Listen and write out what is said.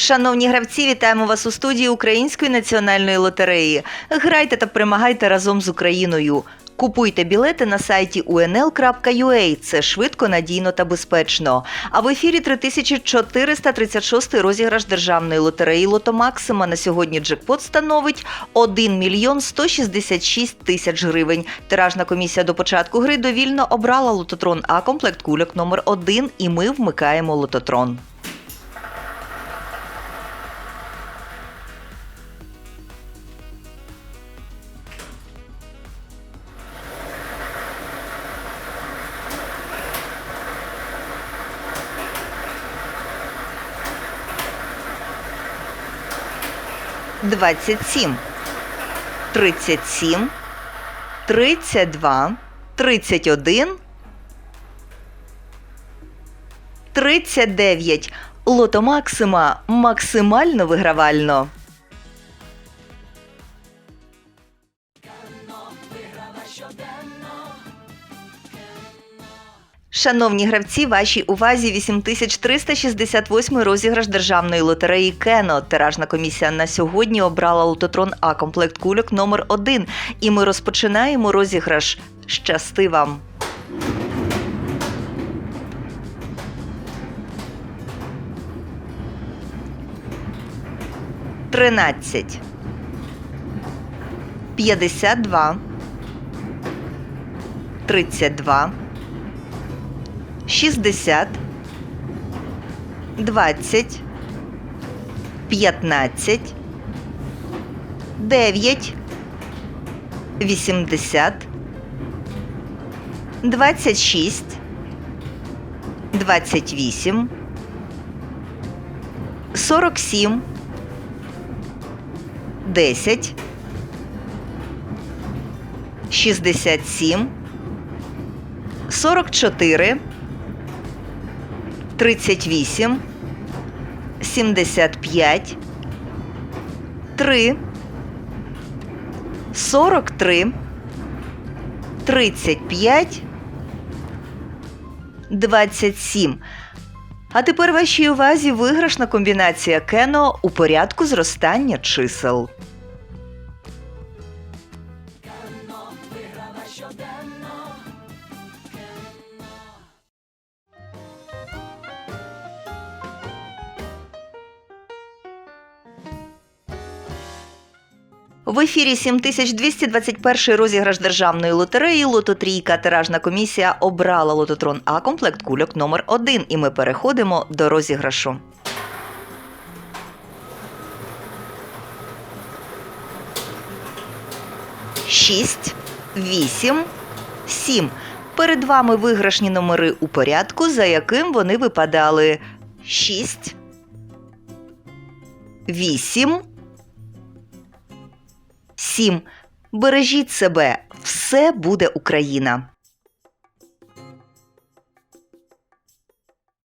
Шановні гравці, вітаємо вас у студії Української національної лотереї. Грайте та перемагайте разом з Україною. Купуйте білети на сайті unl.ua. Це швидко, надійно та безпечно. А в ефірі 3436 розіграш державної лотереї Лото Максима. На сьогодні джекпот становить 1 мільйон 166 тисяч гривень. Тиражна комісія до початку гри довільно обрала лототрон А комплект кульок номер 1 і ми вмикаємо лототрон. Двадцять сім, тридцять сім, тридцять два, тридцять один, тридцять дев'ять. Лото Максима максимально вигравально. Шановні гравці, вашій увазі 8368 розіграш державної лотереї Кено. Тиражна комісія на сьогодні обрала лототрон А комплект кульок номер 1 І ми розпочинаємо розіграш. Щасти вам! Тринадцять. П'ятдесят два. Тридцять два. 60, 20, 15, 9, 80, 26, 28, 47, 10, 67, 44, 38, 75, 3, 43, 35, 27. А тепер вашій увазі виграшна комбінація кено у порядку зростання чисел. В ефірі 7221 розіграш державної лотереї Лототрійка. Тиражна комісія обрала лототрон А комплект кульок номер 1 І ми переходимо до розіграшу. Шість, вісім, сім. Перед вами виграшні номери у порядку, за яким вони випадали. Шість, вісім. Сім. Бережіть себе, все буде Україна.